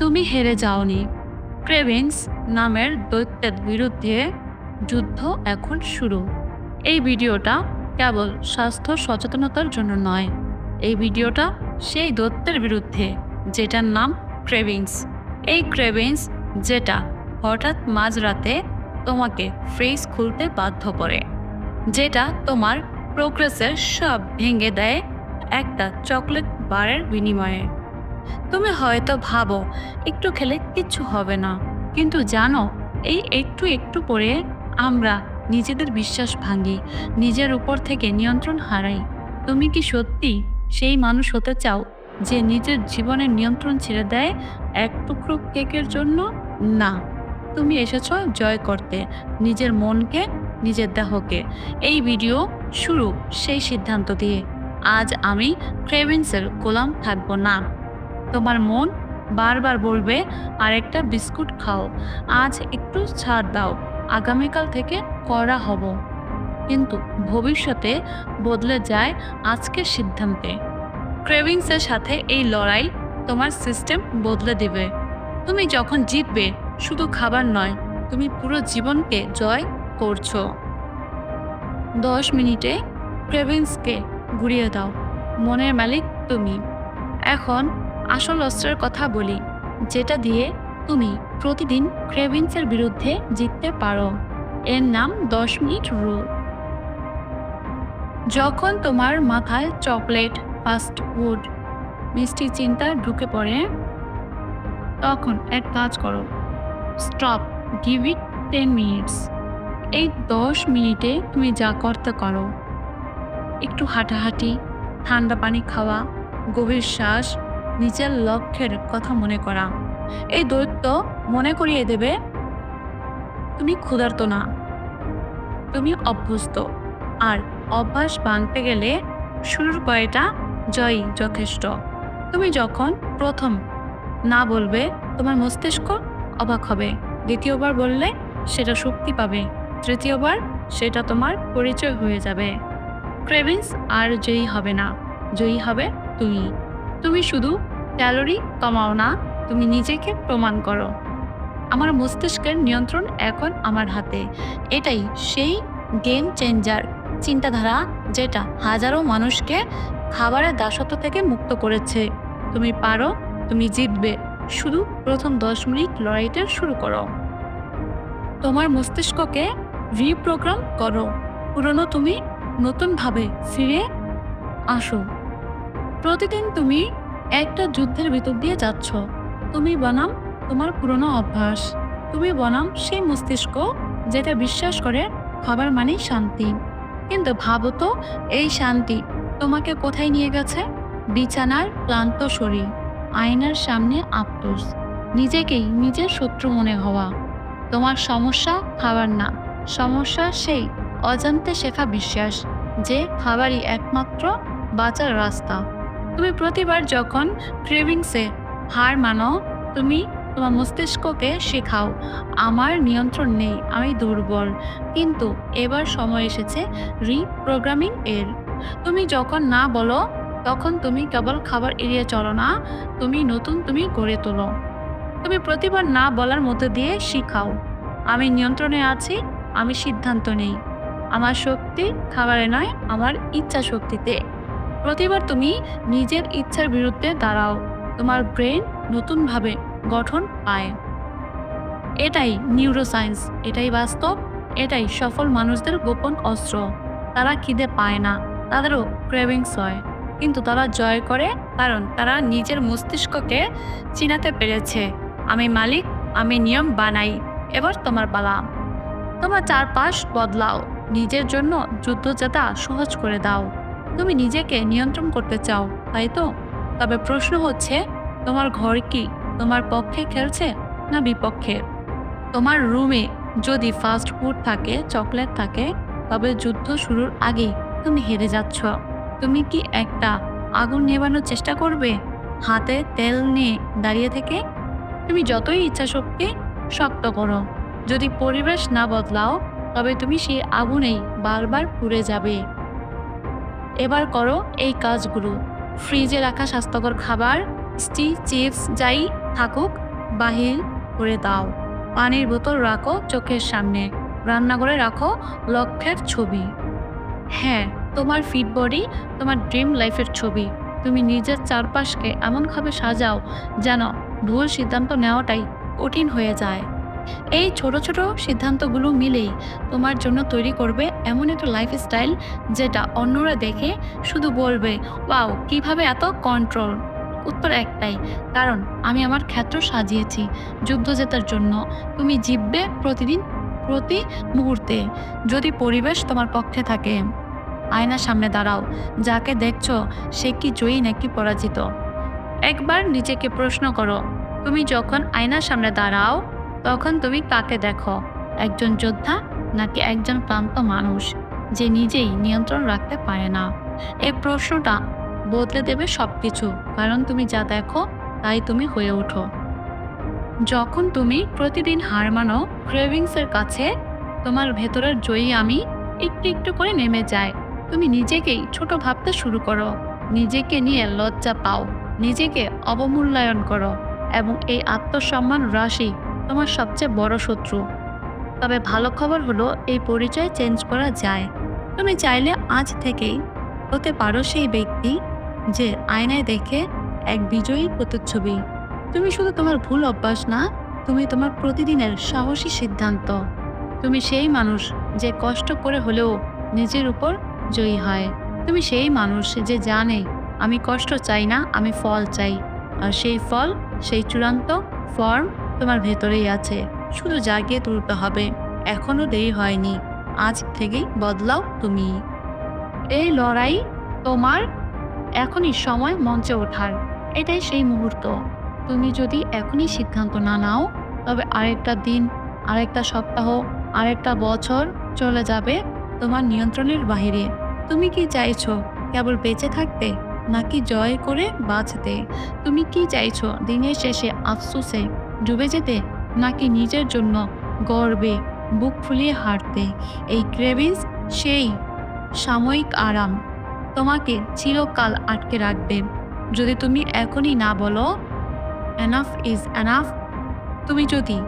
তুমি হেরে যাওনি। ক্রেভিংস নামের দৈত্যের বিরুদ্ধে যুদ্ধ এখন শুরু। এই ভিডিওটা কেবল স্বাস্থ্য সচেতনতার জন্য নয়, এই ভিডিওটা সেই দৈত্যের বিরুদ্ধে, যেটার নাম ক্রেভিংস। এই ক্রেভিংস যেটা হঠাৎ মাঝরাতে তোমাকে ফ্রিজ খুলতে বাধ্য করে, যেটা তোমার প্রোগ্রেসের সব ভেঙে দেয় একটা চকলেট বারের বিনিময়ে। তুমি হয়তো ভাবো, একটু খেলে কিচ্ছু হবে না। কিন্তু জানো, এই একটু একটু পরে আমরা নিজেদের বিশ্বাস ভাঙি, নিজের উপর থেকে নিয়ন্ত্রণ হারাই। তুমি কি সত্যি সেই মানুষ হতে চাও যে নিজের জীবনের নিয়ন্ত্রণ ছেড়ে দেয় এক টুকরো কেকের জন্য? না। তুমি এসেছ জয় করতে, নিজের মনকে, নিজের দেহকে। এই ভিডিও শুরু সেই সিদ্ধান্ত দিয়ে। আজ আমি ক্রেভেন্সের গোলাম থাকব না। তোমার মন বারবার বলবে আর একটা বিস্কুট খাও, আজ একটু ছাড় দাও, আগামীকাল থেকে করা হব। কিন্তু ভবিষ্যতে বদলে যায় আজকের সিদ্ধান্তে। ক্রেভিংসের সাথে এই লড়াই তোমার সিস্টেম বদলে দেবে। তুমি যখন জিতবে, শুধু খাবার নয়, তুমি পুরো জীবনকে জয় করছ। দশ মিনিটে ক্রেভিংসকে ঘুরিয়ে দাও, মনের মালিক তুমি। এখন আসল অস্ত্রের কথা বলি, যেটা দিয়ে তুমি প্রতিদিন ক্রেভিংসের বিরুদ্ধে জিততে পারো। এর নাম দশ মিনিট রুল যখন তোমার মাথায় চকলেট, ফাস্ট ফুড, মিষ্টি চিন্তা ঢুকে পড়ে, তখন এক কাজ করো। Stop, give it ten minutes. এই দশ মিনিটে তুমি যা করতে করো একটু হাঁটাহাঁটি, ঠান্ডা পানি খাওয়া, গভীর শ্বাস নিজের লক্ষ্যের কথা মনে করা। এই দৈত্য মনে করিয়ে দেবে, তুমি ক্ষুধার্ত না। তুমি অভ্যস্ত। আর অভ্যাস ভাঙতে গেলে শুরুর কয়টা? জয়ই যথেষ্ট। তুমি যখন প্রথম না বলবে, তোমার মস্তিষ্ক অবাক হবে। দ্বিতীয়বার বললে সেটা শক্তি পাবে। তৃতীয়বার সেটা তোমার পরিচয় হয়ে যাবে। ক্রেভিংস আর জয়ী হবে না। জয়ী হবে তুমি। তুমি শুধু ক্যালোরি কমাও না, তুমি নিজেকে প্রমাণ করো। আমার মস্তিষ্কের নিয়ন্ত্রণ এখন আমার হাতে। এটাই সেই গেম চেঞ্জার চিন্তাধারা যেটা হাজারো মানুষকে খাবারের দাসত্ব থেকে মুক্ত করেছে। তুমি পারো, তুমি জিতবে। শুধু প্রথম দশ মিনিট লড়াইটা শুরু করো। তোমার মস্তিষ্ককে রিপ্রোগ্রাম করো। পুরনো তুমি নতুনভাবে ফিরে আসো। প্রতিদিন তুমি একটা যুদ্ধের ভিতর দিয়ে যাচ্ছ। তুমি বনাম তোমার পুরনো অভ্যাস। তুমি বনাম সেই মস্তিষ্ক যেটা বিশ্বাস করে খাবার মানেই শান্তি। কিন্তু ভাবো তো, এই শান্তি তোমাকে কোথায় নিয়ে গেছে? বিছানার ক্লান্ত শরীর, আয়নার সামনে আফসোস, নিজেকেই নিজের শত্রু মনে হওয়া। তোমার সমস্যা খাবার না, সমস্যা সেই অজান্তে শেখা বিশ্বাস যে খাবারই একমাত্র বাঁচার রাস্তা। তুমি প্রতিবার যখন ক্রেভিংসে হার মানো, তুমি তোমার মস্তিষ্ককে শেখাও, আমার নিয়ন্ত্রণ নেই, আমি দুর্বল। কিন্তু এবার সময় এসেছে রিপ্রোগ্রামিং এর। তুমি যখন না বলো, তখন তুমি কেবল খাবার এড়িয়ে চলো না, তুমি নতুন তুমি গড়ে তোলো। তুমি প্রতিবার না বলার মধ্যে দিয়ে শিখাও, আমি নিয়ন্ত্রণে আছি, আমি সিদ্ধান্ত নেই। আমার শক্তি খাবারে নয়, আমার ইচ্ছা শক্তিতে প্রতিবার তুমি নিজের ইচ্ছার বিরুদ্ধে দাঁড়াও। তোমার ব্রেন নতুনভাবে গঠন পায়। এটাই নিউরোসায়েন্স এটাই বাস্তব, এটাই সফল মানুষদের গোপন অস্ত্র। তারা খিদে পায় না, তাদেরও ক্রেভিংস হয়। কিন্তু তারা জয় করে কারণ তারা নিজের মস্তিষ্ককে চিনাতে পেরেছে। আমি মালিক, আমি নিয়ম বানাই, এবার তোমার পালা। তোমার চারপাশ বদলাও, নিজের জন্য যুদ্ধ জেতা সহজ করে দাও। তুমি নিজেকে নিয়ন্ত্রণ করতে চাও, তাই তো? তবে প্রশ্ন হচ্ছে, তোমার ঘর কি তোমার পক্ষে খেলছে না বিপক্ষে? তোমার রুমে যদি ফাস্ট ফুড থাকে চকলেট থাকে, তবে যুদ্ধ শুরুর আগেই তুমি হেরে যাচ্ছ। তুমি কি একটা আগুন নেবানোর চেষ্টা করবে? হাতে তেল নিয়ে দাঁড়িয়ে থেকে? তুমি যতই ইচ্ছা শক্তি শক্ত করো। যদি পরিবেশ না বদলাও, তবে তুমি সেই আগুনেই বারবার পুড়ে যাবে। এবার করো এই কাজগুলো। ফ্রিজে রাখা স্বাস্থ্যকর খাবার, স্টি, চিপস যাই থাকুক, বাহির করে দাও। পানির বোতল রাখো চোখের সামনে। রান্নাঘরে রাখো লক্ষ্যের ছবি। হ্যাঁ তোমার ফিট বডি, তোমার ড্রিম লাইফের ছবি। তুমি নিজের চারপাশকে এমনভাবে সাজাও যেন ভুল সিদ্ধান্ত নেওয়াটাই কঠিন হয়ে যায়। এই ছোট ছোট সিদ্ধান্তগুলো মিলেই তোমার জন্য তৈরি করবে এমন একটা লাইফস্টাইল যেটা অন্যরা দেখে শুধু বলবে, ওয়াও, কীভাবে এত কন্ট্রোল উত্তর একটাই, কারণ আমি আমার ক্ষেত্র সাজিয়েছি যুদ্ধ জেতার জন্য। তুমি জিতবে প্রতিদিন, প্রতি মুহূর্তে। যদি পরিবেশ তোমার পক্ষে থাকে, আয়নার সামনে দাঁড়াও, যাকে দেখছ সে কি জয়ী নাকি পরাজিত? একবার নিজেকে প্রশ্ন করো, তুমি যখন আয়নার সামনে দাঁড়াও তখন তুমি কাকে দেখো, একজন যোদ্ধা নাকি একজন ক্লান্ত মানুষ যে নিজেই নিয়ন্ত্রণ রাখতে পারে না। এই প্রশ্নটা বদলে দেবে সব কিছু কারণ তুমি যা দেখো তাই তুমি হয়ে ওঠো। যখন তুমি প্রতিদিন হার মানো ক্রেভিংসের কাছে তোমার ভেতরের জয়ী আমি একটু একটু করে নেমে যায় তুমি নিজেকেই ছোট ভাবতে শুরু করো, নিজেকে নিয়ে লজ্জা পাও, নিজেকে অবমূল্যায়ন করো এবং এই আত্মসম্মান রাশি তোমার সবচেয়ে বড় শত্রু। তবে ভালো খবর হলো, এই পরিচয় চেঞ্জ করা যায়। তুমি চাইলে আজ থেকেই হতে পারো সেই ব্যক্তি যে আয়নায় দেখে এক বিজয়ী প্রতিচ্ছবি। তুমি শুধু তোমার ভুল অভ্যাস না, তুমি তোমার প্রতিদিনের সাহসী সিদ্ধান্ত। তুমি সেই মানুষ যে কষ্ট করে হলেও নিজের উপর জয়ী হয়। তুমি সেই মানুষ যে জানে, আমি কষ্ট চাই না, আমি ফল চাই। আর সেই ফল, সেই চূড়ান্ত ফর্ম তোমার ভেতরেই আছে। শুধু জাগিয়ে তুলতে হবে। এখনও দেরি হয়নি। আজ থেকেই বদলাও তুমি। এই লড়াই তোমার। এখনই সময় মঞ্চে ওঠার। এটাই সেই মুহূর্ত। তুমি যদি এখনই সিদ্ধান্ত না নাও, তবে আরেকটা দিন, আরেকটা সপ্তাহ, আরেকটা বছর চলে যাবে তোমার নিয়ন্ত্রণের বাইরে তুমি কি চাইছো কেবল বেঁচে থাকতে, নাকি জয় করে বাঁচতে? তুমি কি চাইছো দিনের শেষে আফসোসে ডুবে যেতে নাকি নিজের জন্য গর্বে বুক ফুলিয়ে হাঁটতে? এই ক্রেভিংস সেই সাময়িক আরাম। তোমাকে চিরকাল আটকে রাখবে। যদি তুমি এখনই না বলো এনাফ ইজ এনাফ তুমি যদি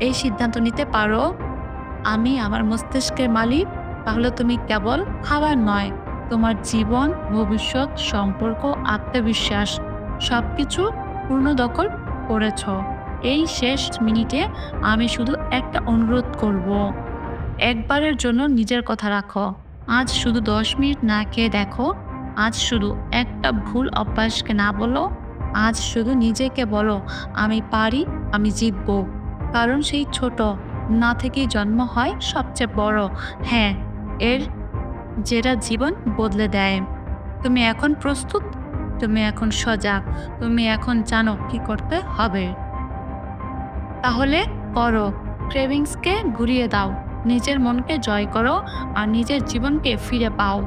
এই সিদ্ধান্ত নিতে পারো, আমি আমার মস্তিষ্কের মালিক তাহলে তুমি কেবল খাবার নয়, তোমার জীবন, ভবিষ্যৎ, সম্পর্ক, আত্মবিশ্বাস সব কিছু পূর্ণ দখল করেছ। এই শেষ মিনিটে আমি শুধু একটা অনুরোধ করব। একবারের জন্য নিজের কথা রাখো। আজ শুধু দশ মিনিট না খেয়ে দেখো, আজ শুধু একটা ভুল অভ্যাসকে না বলো, আজ শুধু নিজেকে বলো, আমি পারি, আমি জিতব। কারণ সেই ছোট, না থেকেই জন্ম হয় সবচেয়ে বড়। হ্যাঁ এর যেটা জীবন বদলে দেয়। তুমি এখন প্রস্তুত? তুমি এখন সজাগ। তুমি এখন জানো কি করতে হবে। তাহলে করো। ক্রেভিংসকে ঘুরিয়ে দাও। নিজের মনকে জয় করো আর নিজের জীবনকে ফিরে পাও।